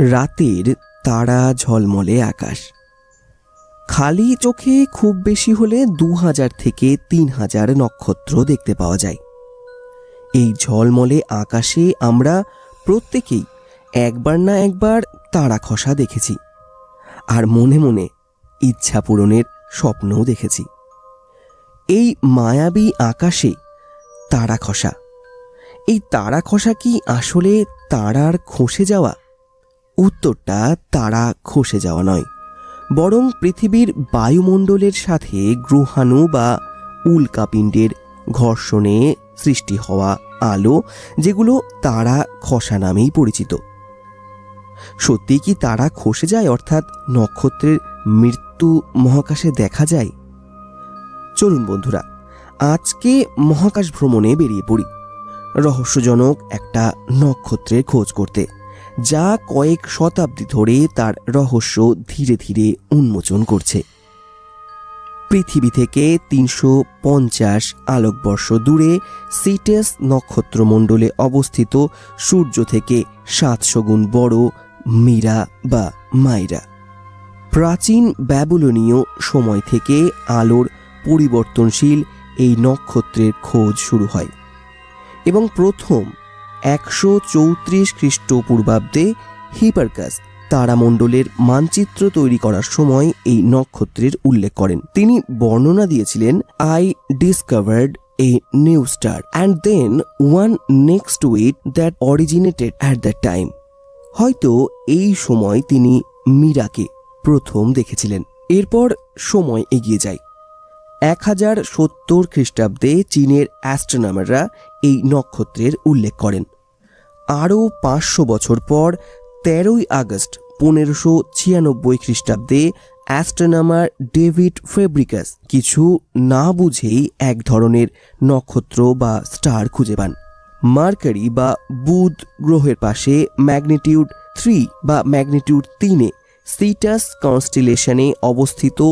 রাতের তারা ঝলমলে আকাশ। খালি চোখে খুব বেশি হলে দু হাজার থেকে তিন হাজার নক্ষত্র দেখতে পাওয়া যায়। এই ঝলমলে আকাশে আমরা প্রত্যেকেই একবার না একবার তারা খসা দেখেছি আর মনে মনে ইচ্ছা পূরণের স্বপ্নও দেখেছি। এই মায়াবী আকাশে তারা খসা। এই তারা খসা কি আসলে তারার খসে যাওয়া উত্তরটা তারা খসে যাওয়া নয়, বরং পৃথিবীর বায়ুমণ্ডলের সাথে গ্রহাণু বা উল্কাপিণ্ডের ঘর্ষণে সৃষ্টি হওয়া আলো, যেগুলো তারা খসা নামেই পরিচিত। সত্যি কি তারা খসে যায় অর্থাৎ নক্ষত্রের মৃত্যু মহাকাশে দেখা যায়? চলুন বন্ধুরা, আজকে মহাকাশ ভ্রমণে বেরিয়ে পড়ি। রহস্যজনক একটা নক্ষত্রের খোঁজ করতে। যা কয়েক শতাব্দী ধরে তার রহস্য ধীরে ধীরে উন্মোচন করছে। পৃথিবী থেকে তিনশো পঞ্চাশ আলোকবর্ষ দূরে সিটেস নক্ষত্রমণ্ডলে অবস্থিত সূর্য থেকে সাতশো গুণ বড় মীরা বা মাইরা। প্রাচীন ব্যাবুলনীয় সময় থেকে আলোর পরিবর্তনশীল এই নক্ষত্রের খোঁজ শুরু হয় এবং প্রথম একশো চৌত্রিশ খ্রিস্টপূর্বাব্দে হিপারকাস তারামণ্ডলের মানচিত্র তৈরি করার সময় এই নক্ষত্রের উল্লেখ করেন। তিনি বর্ণনা দিয়েছিলেন I discovered a new star and then one next it that originated at that time হয়তো এই সময় তিনি মীরাকে প্রথম দেখেছিলেন। এরপর সময় এগিয়ে যায়। এক হাজার সত্তর খ্রিস্টাব্দে চীনের অ্যাস্ট্রোনমাররা এই নক্ষত্রের উল্লেখ করেন। আরও পাঁচশো বছর পর তেরোই আগস্ট পনেরোশো ছিয়ানব্বই খ্রিস্টাব্দে অ্যাস্ট্রোনমার ডেভিড ফেব্রিকাস কিছু না বুঝেই এক ধরনের নক্ষত্র বা স্টার খুঁজে পান। মার্কারি বা বুধ গ্রহের পাশে ম্যাগনিটিউড থ্রি বা ম্যাগনিটিউড তিনে সিটাস কনস্টিলেশনে অবস্থিত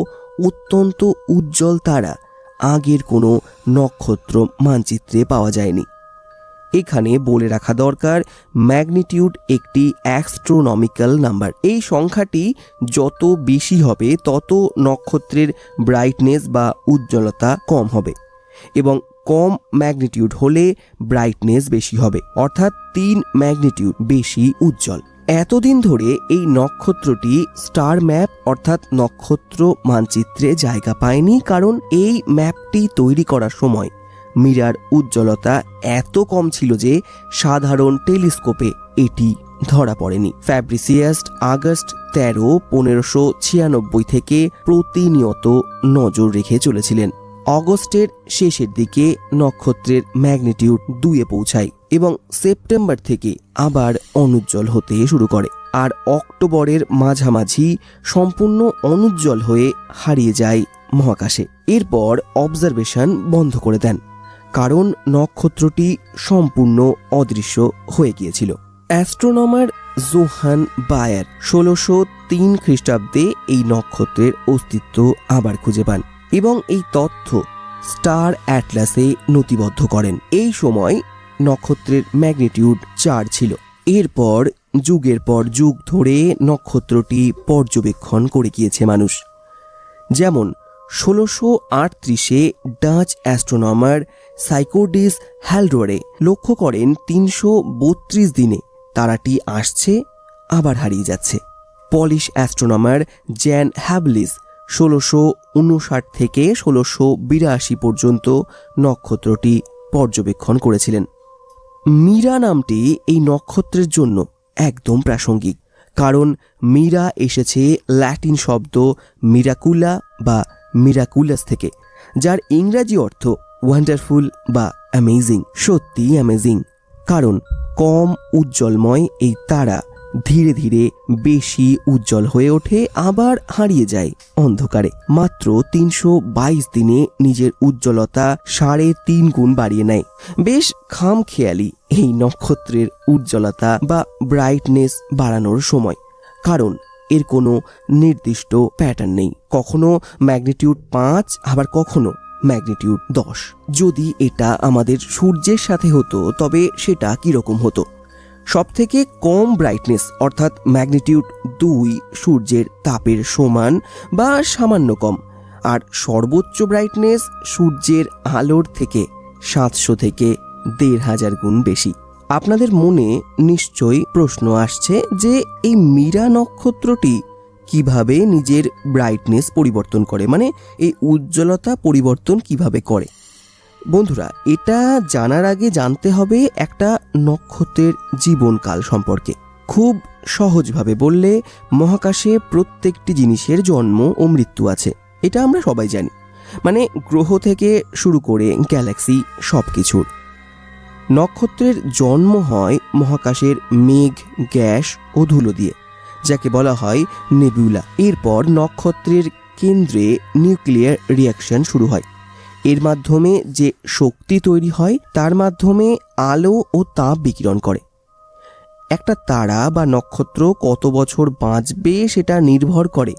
অত্যন্ত উজ্জ্বল তারা আগের কোনো নক্ষত্র মানচিত্রে পাওয়া যায়নি। এখানে বলে রাখা দরকার, ম্যাগনিটিউড একটি অ্যাস্ট্রোনমিক্যাল নাম্বার। এই সংখ্যাটি যত বেশি হবে, তত নক্ষত্রের ব্রাইটনেস বা উজ্জ্বলতা কম হবে এবং কম ম্যাগনিটিউড হলে ব্রাইটনেস বেশি হবে। অর্থাৎ তিন ম্যাগনিটিউড বেশি উজ্জ্বল। এতদিন ধরে এই নক্ষত্রটি স্টার ম্যাপ অর্থাৎ নক্ষত্র মানচিত্রে জায়গা পায়নি কারণ এই ম্যাপটি তৈরি করার সময় মীরার উজ্জ্বলতা এত কম ছিল যে সাধারণ টেলিস্কোপে এটি ধরা পড়েনি। ফ্যাব্রিসিয়াস আগস্ট তেরো, পনেরোশো ছিয়ানব্বই থেকে প্রতিনিয়ত নজর রেখে চলেছিলেন। অগস্টের শেষের দিকে নক্ষত্রের ম্যাগনিটিউড দুয়ে পৌঁছায়। এবং সেপ্টেম্বর থেকে আবার অনুজ্জ্বল হতে শুরু করে। আর অক্টোবরের মাঝামাঝি সম্পূর্ণ অনুজ্জ্বল হয়ে হারিয়ে যায় মহাকাশে। এরপর অবজারভেশন বন্ধ করে দেন, কারণ নক্ষত্রটি সম্পূর্ণ অদৃশ্য হয়ে গিয়েছিল। অ্যাস্ট্রোনমার জোহান বায়ার ষোলোশো তিন খ্রিস্টাব্দে এই নক্ষত্রের অস্তিত্ব আবার খুঁজে পান এবং এই তথ্য স্টার অ্যাটলাসে নথিবদ্ধ করেন। এই সময় নক্ষত্রের ম্যাগনিটিউড চার ছিল। এরপর, যুগের পর যুগ ধরে নক্ষত্রটি পর্যবেক্ষণ করে গিয়েছে মানুষ। যেমন, ষোলোশো আটত্রিশে ডাচ অ্যাস্ট্রোনমার সাইকোডিস হ্যালডোরে লক্ষ্য করেন তিনশো বত্রিশ দিনে তারাটি আসছে, আবার হারিয়ে যাচ্ছে। পলিশ অ্যাস্ট্রোনমার জ্যান হ্যাবলিস ষোলোশো উনষাট থেকে ষোলোশো বিরাশি পর্যন্ত নক্ষত্রটি পর্যবেক্ষণ করেছিলেন। মীরা নামটি এই নক্ষত্রের জন্য একদম প্রাসঙ্গিক, কারণ মীরা এসেছে ল্যাটিন শব্দ মিরাকুলা বা মিরাকুলাস থেকে, যার ইংরাজি অর্থ ওয়ান্ডারফুল বা অ্যামেজিং সত্যি অ্যামেজিং কারণ কম উজ্জ্বলময় এই তারা ধীরে ধীরে বেশি উজ্জ্বল হয়ে ওঠে, আবার হারিয়ে যায় অন্ধকারে। মাত্র তিনশো বাইশ দিনে নিজের উজ্জ্বলতা সাড়ে তিন গুণ বাড়িয়ে নেয়। বেশ খামখেয়ালি এই নক্ষত্রের উজ্জ্বলতা বা ব্রাইটনেস বাড়ানোর সময়। কারণ এর কোনো নির্দিষ্ট প্যাটার্ন নেই। কখনো ম্যাগনিটিউড পাঁচ, আবার কখনো ম্যাগনিটিউড দশ। যদি এটা আমাদের সূর্যের সাথে হতো, তবে সেটা কীরকম হতো? সবথেকে কম ব্রাইটনেস অর্থাৎ ম্যাগনিটিউড দুই সূর্যের তাপের সমান বা সামান্য কম। আর সর্বোচ্চ ব্রাইটনেস সূর্যের আলোর থেকে সাতশো থেকে দেড় হাজার গুণ বেশি। আপনাদের মনে নিশ্চয়ই প্রশ্ন আসছে যে এই মীরা নক্ষত্রটি কীভাবে নিজের ব্রাইটনেস পরিবর্তন করে মানে এই উজ্জ্বলতা পরিবর্তন কীভাবে করে? বন্ধুরা, এটা জানার আগে জানতে হবে একটা নক্ষত্রের জীবনকাল সম্পর্কে। খুব সহজভাবে বললে মহাকাশে প্রত্যেকটি জিনিসের জন্ম ও মৃত্যু আছে, এটা আমরা সবাই জানি। মানে গ্রহ থেকে শুরু করে গ্যালাক্সি সব কিছুর নক্ষত্রের জন্ম হয় মহাকাশের মেঘ, গ্যাস ও ধুলো দিয়ে, যাকে বলা হয় নেবিউলা এরপর নক্ষত্রের কেন্দ্রে নিউক্লিয়ার রিয়াকশন শুরু হয়। এর মাধ্যমে যে শক্তি তৈরি হয়, তার মাধ্যমে আলো ও তাপ বিকিরণ করে। একটা তারা বা নক্ষত্র কত বছর বাঁচবে সেটা নির্ভর করে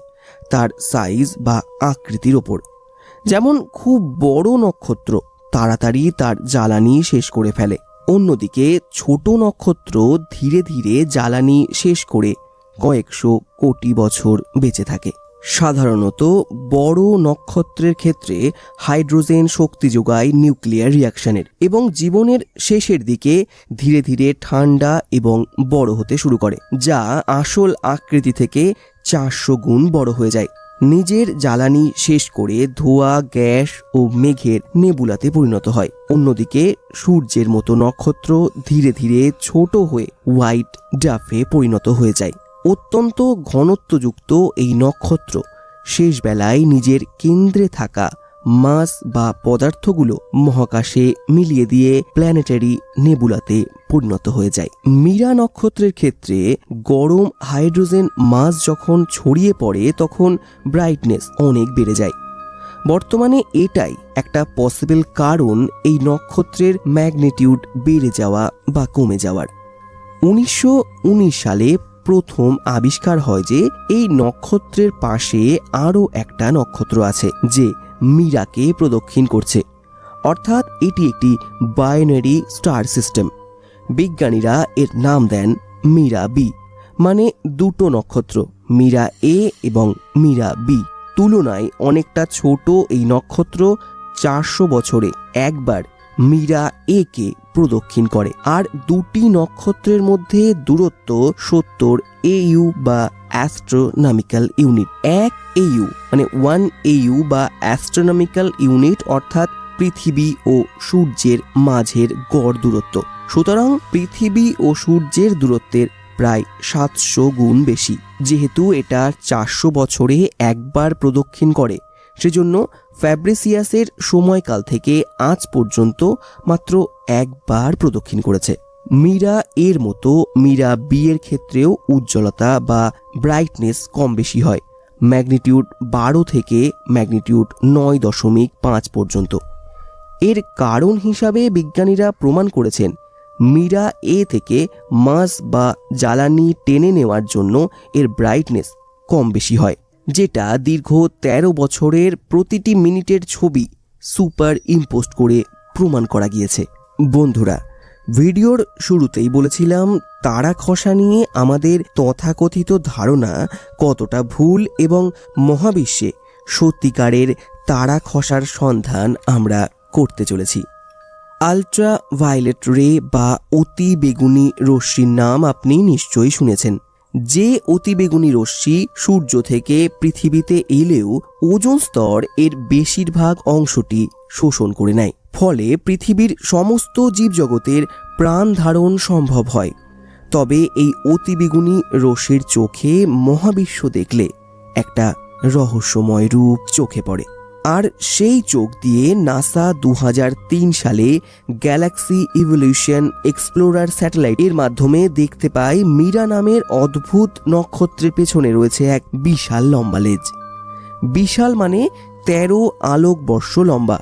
তার সাইজ বা আকৃতির ওপর। যেমন খুব বড় নক্ষত্র তাড়াতাড়ি তার জ্বালানি শেষ করে ফেলে। অন্যদিকে ছোট নক্ষত্র ধীরে ধীরে জ্বালানি শেষ করে কয়েকশো কোটি বছর বেঁচে থাকে। সাধারণত বড় নক্ষত্রের ক্ষেত্রে হাইড্রোজেন শক্তি যোগায় নিউক্লিয়ার রিয়াকশনের এবং জীবনের শেষের দিকে ধীরে ধীরে ঠান্ডা এবং বড় হতে শুরু করে, যা আসল আকৃতি থেকে চারশো গুণ বড় হয়ে যায়। নিজের জ্বালানি শেষ করে ধোঁয়া, গ্যাস ও মেঘের নেবুলাতে পরিণত হয়। অন্যদিকে সূর্যের মতো নক্ষত্র ধীরে ধীরে ছোট হয়ে হোয়াইট ডাফে পরিণত হয়ে যায়। অত্যন্ত ঘনত্বযুক্ত এই নক্ষত্র। শেষ বেলায় নিজের কেন্দ্রে থাকা মাস বা পদার্থগুলো মহাকাশে মিলিয়ে দিয়ে প্ল্যানেটারি নেবুলাতে পরিণত হয়ে যায়। মীরা নক্ষত্রের ক্ষেত্রে গরম হাইড্রোজেন মাস যখন ছড়িয়ে পড়ে, তখন ব্রাইটনেস অনেক বেড়ে যায়। বর্তমানে এটাই একটা পসিবল কারণ এই নক্ষত্রের ম্যাগনিটিউড বেড়ে যাওয়া বা কমে যাওয়ার। উনিশশো উনিশ সালে প্রথম আবিষ্কার হয় যে এই নক্ষত্রের পাশে আরও একটা নক্ষত্র আছে যে মীরাকে প্রদক্ষিণ করছে। অর্থাৎ এটি একটি বায়োনারি স্টার সিস্টেম বিজ্ঞানীরা এর নাম দেন মীরা বি মানে দুটো নক্ষত্র, মীরা এ এবং মীরা বি তুলনায় অনেকটা ছোট এই নক্ষত্র চারশো বছরে একবার মীরা এ কে প্রদক্ষিণ করে। আর দুটি নক্ষত্রের মধ্যে দূরত্ব সত্তর এইউ বা অ্যাস্ট্রোনমিক্যাল ইউনিট এক এইউ মানে ওয়ান এইউ বা অ্যাস্ট্রোনমিক্যাল ইউনিট অর্থাৎ পৃথিবী ও সূর্যের মাঝের গড় দূরত্ব। সুতরাং পৃথিবী ও সূর্যের দূরত্বের প্রায় সাতশো গুণ বেশি। যেহেতু এটা চারশো বছরে একবার প্রদক্ষিণ করে। সেজন্য ফ্যাব্রিসিয়াসের সময়কাল থেকে আজ পর্যন্ত মাত্র একবার প্রদক্ষিণ করেছে। মীরা এর মতো মীরা বি এর ক্ষেত্রেও উজ্জ্বলতা বা ব্রাইটনেস কম বেশি হয়। ম্যাগনিটিউড বারো থেকে ম্যাগনিটিউড নয় দশমিক পাঁচ পর্যন্ত। এর কারণ হিসাবে বিজ্ঞানীরা প্রমাণ করেছেন, মীরা এ থেকে মাস বা জ্বালানি টেনে নেওয়ার জন্য এর ব্রাইটনেস কম বেশি হয়। যেটা দীর্ঘ ১৩ বছরের প্রতিটি মিনিটের ছবি সুপার ইম্পোস্ট করে প্রমাণ করা গিয়েছে। বন্ধুরা, ভিডিওর শুরুতেই বলেছিলাম, তারা খসা নিয়ে আমাদের তথাকথিত ধারণা কতটা ভুল এবং মহাবিশ্বে সত্যিকারের তারা খসার সন্ধান আমরা করতে চলেছি। আলট্রা ভায়োলেট রে বা অতি বেগুনি রশ্মির নাম আপনি নিশ্চয়ই শুনেছেন। যে অতিবেগুনি রশ্মি সূর্য থেকে পৃথিবীতে এলেও ওজোন স্তর এর বেশিরভাগ অংশটি শোষণ করে নেয়। ফলে পৃথিবীর সমস্ত জীবজগতের প্রাণ ধারণ সম্ভব হয়। তবে এই অতিবেগুনি রশ্মির চোখে মহাবিশ্ব দেখলে একটা রহস্যময় রূপ চোখে পড়ে। আর সেই চোখ দিয়ে নাসা দু হাজার তিন সালে গ্যালাক্সি ইভলিউশন এক্সপ্লোরার স্যাটেলাইটের মাধ্যমে দেখতে পায় মীরা নামের অদ্ভুত নক্ষত্রের পেছনে রয়েছে এক বিশাল লম্বা লেজ। বিশাল মানে তেরো আলোকবর্ষ লম্বা।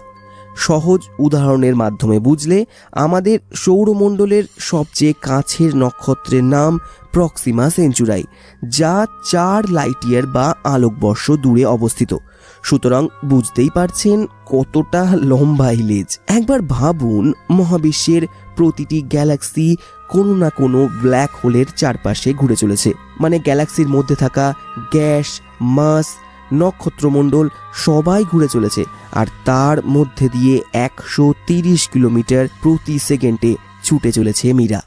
সহজ উদাহরণের মাধ্যমে বুঝলে আমাদের সৌরমণ্ডলের সবচেয়ে কাছের নক্ষত্রের নাম প্রক্সিমা সেঞ্চুরাই, যা চার লাইট ইয়ার বা আলোকবর্ষ দূরে অবস্থিত। সুতরাং বুঝতেই পারছেন কতটা লম্বা এই লেজ একবার ভাবুন, মহাবিশ্বের প্রতিটি গ্যালাক্সি কোনো না কোনো ব্ল্যাক হোলের চারপাশে ঘুরে চলেছে। মানে গ্যালাক্সির মধ্যে থাকা গ্যাস, মাস, নক্ষত্রমণ্ডল সবাই ঘুরে চলেছে। আর তার মধ্যে দিয়ে একশো কিলোমিটার প্রতি সেকেন্ডে ছুটে চলেছে মীরা।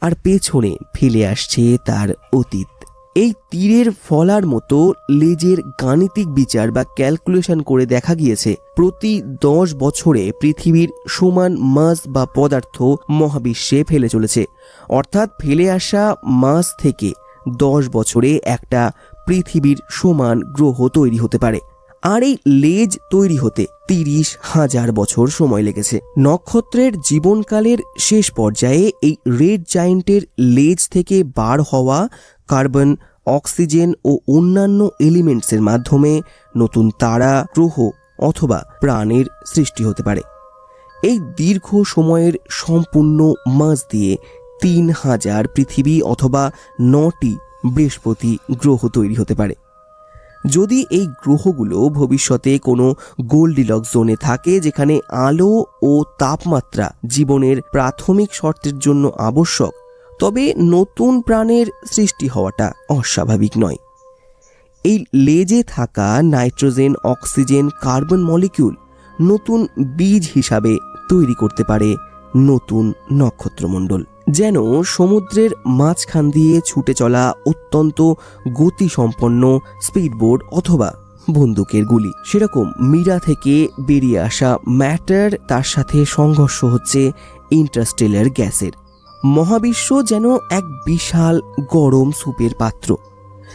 আর পেছনে ফেলে আসছে তার অতীত। এই তীরের ফলার মতো লেজের গাণিতিক বিচার বা ক্যালকুলেশন করে দেখা গিয়েছে, প্রতি দশ বছরে পৃথিবীর সমান মাস বা পদার্থ মহাবিশ্বে ফেলে চলেছে। অর্থাৎ ফেলে আসা মাস থেকে দশ বছরে একটা পৃথিবীর সমান গ্রহ তৈরি হতে পারে। আর এই লেজ তৈরি হতে তিরিশ হাজার বছর সময় লেগেছে। নক্ষত্রের জীবনকালের শেষ পর্যায়ে এই রেড জায়েন্টের লেজ থেকে বার হওয়া কার্বন, অক্সিজেন ও অন্যান্য এলিমেন্টসের মাধ্যমে নতুন তারা, গ্রহ অথবা প্রাণের সৃষ্টি হতে পারে। এই দীর্ঘ সময়ের সম্পূর্ণ মাস দিয়ে তিন হাজার পৃথিবী অথবা নটি বৃহস্পতি গ্রহ তৈরি হতে পারে। যদি এই গ্রহগুলো ভবিষ্যতে কোনো গোল্ডিলক জোনে থাকে যেখানে আলো ও তাপমাত্রা জীবনের প্রাথমিক শর্তের জন্য আবশ্যক তবে নতুন প্রাণের সৃষ্টি হওয়াটা অস্বাভাবিক নয়। এই লেজে থাকা নাইট্রোজেন, অক্সিজেন, কার্বন মলিকিউল নতুন বীজ হিসাবে তৈরি করতে পারে নতুন নক্ষত্রমণ্ডল, যেন সমুদ্রের মাঝখান দিয়ে ছুটে চলা অত্যন্ত গতিসম্পন্ন স্পিডবোর্ড অথবা বন্দুকের গুলি। সেরকম মীরা থেকে বেরিয়ে আসা ম্যাটার তার সাথে সংঘর্ষ হচ্ছে ইন্টারস্টেলার গ্যাসের। মহাবিশ্ব যেন এক বিশাল গরম স্যুপের পাত্র,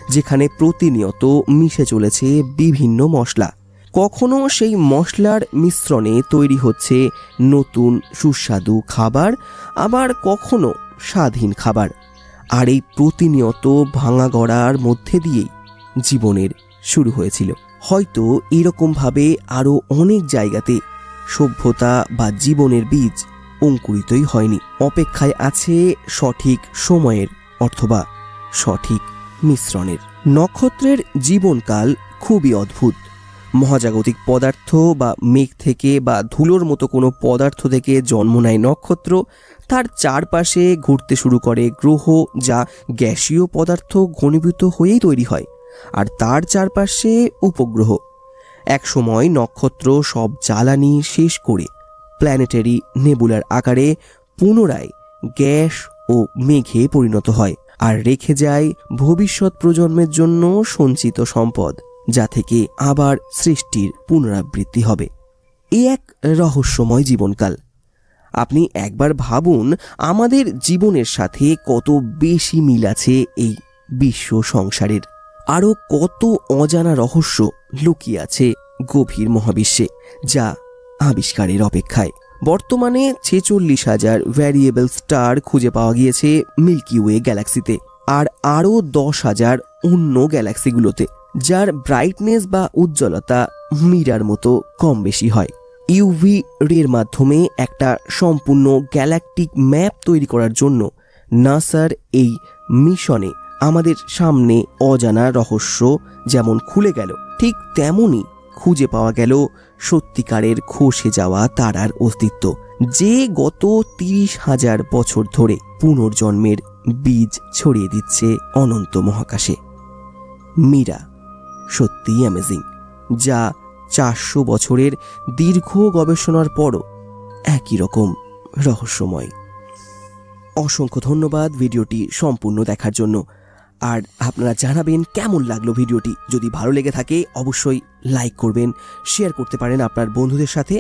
যেখানে প্রতিনিয়ত মিশে চলেছে বিভিন্ন মশলা। কখনো সেই মশলার মিশ্রণে তৈরি হচ্ছে নতুন সুস্বাদু খাবার, আবার কখনো স্বাধীন খাবার। আর এই প্রতিনিয়ত ভাঙা গড়ার মধ্যে দিয়েই জীবনের শুরু হয়েছিল। হয়তো এরকমভাবে আরও অনেক জায়গাতে সভ্যতা বা জীবনের বীজ অঙ্কুরিতই হয়নি। অপেক্ষায় আছে সঠিক সময়ের অথবা সঠিক মিশ্রণের। নক্ষত্রের জীবনকাল খুবই অদ্ভুত। মহাজাগতিক পদার্থ বা মেঘ থেকে বা ধুলোর মতো কোনো পদার্থ থেকে জন্ম নেয় নক্ষত্র। তার চারপাশে ঘুরতে শুরু করে গ্রহ, যা গ্যাসীয় পদার্থ ঘনীভূত হয়েই তৈরি হয়, আর তার চারপাশে উপগ্রহ। একসময় নক্ষত্র সব জ্বালানি শেষ করে প্ল্যানেটারি নেবুলার আকারে পুনরায় গ্যাস ও মেঘে পরিণত হয় আর রেখে যায় ভবিষ্যৎ প্রজন্মের জন্য সঞ্চিত সম্পদ, যা থেকে আবার সৃষ্টির পুনরাবৃত্তি হবে। এ এক রহস্যময় জীবনকাল। আপনি একবার ভাবুন, আমাদের জীবনের সাথে কত বেশি মিল আছে এই বিশ্ব সংসারের। আরও কত অজানা রহস্য লুকিয়ে আছে গভীর মহাবিশ্বে, যা আবিষ্কারের অপেক্ষায়। বর্তমানে ছেচল্লিশ হাজার ভ্যারিয়েবল স্টার খুঁজে পাওয়া গিয়েছে মিল্কি ওয়ে গ্যালাক্সিতে আর আরও দশ হাজার অন্য গ্যালাক্সিগুলোতে যার ব্রাইটনেস বা উজ্জ্বলতা মিরার মতো কম বেশি হয়। ইউভি রের মাধ্যমে একটা সম্পূর্ণ গ্যালাকটিক ম্যাপ তৈরি করার জন্য নাসার এই মিশনে আমাদের সামনে অজানা রহস্য যেমন খুলে গেল, ঠিক তেমনই খুঁজে পাওয়া গেল সত্যিকারের খসে যাওয়া তারার অস্তিত্ব, যে গত তিরিশ হাজার বছর ধরে পুনর্জন্মের বীজ ছড়িয়ে দিচ্ছে অনন্ত মহাকাশে। মীরা, সত্যিই অ্যামেজিং যা চারশো বছরের দীর্ঘ গবেষণার পরও একই রকম রহস্যময়। অসংখ্য ধন্যবাদ ভিডিওটি সম্পূর্ণ দেখার জন্য। আর আপনারা জানাবেন কেমন লাগল ভিডিওটি। যদি ভালো লেগে থাকে, অবশ্যই লাইক করবেন শেয়ার করতে পারেন আপনার বন্ধুদের সাথে।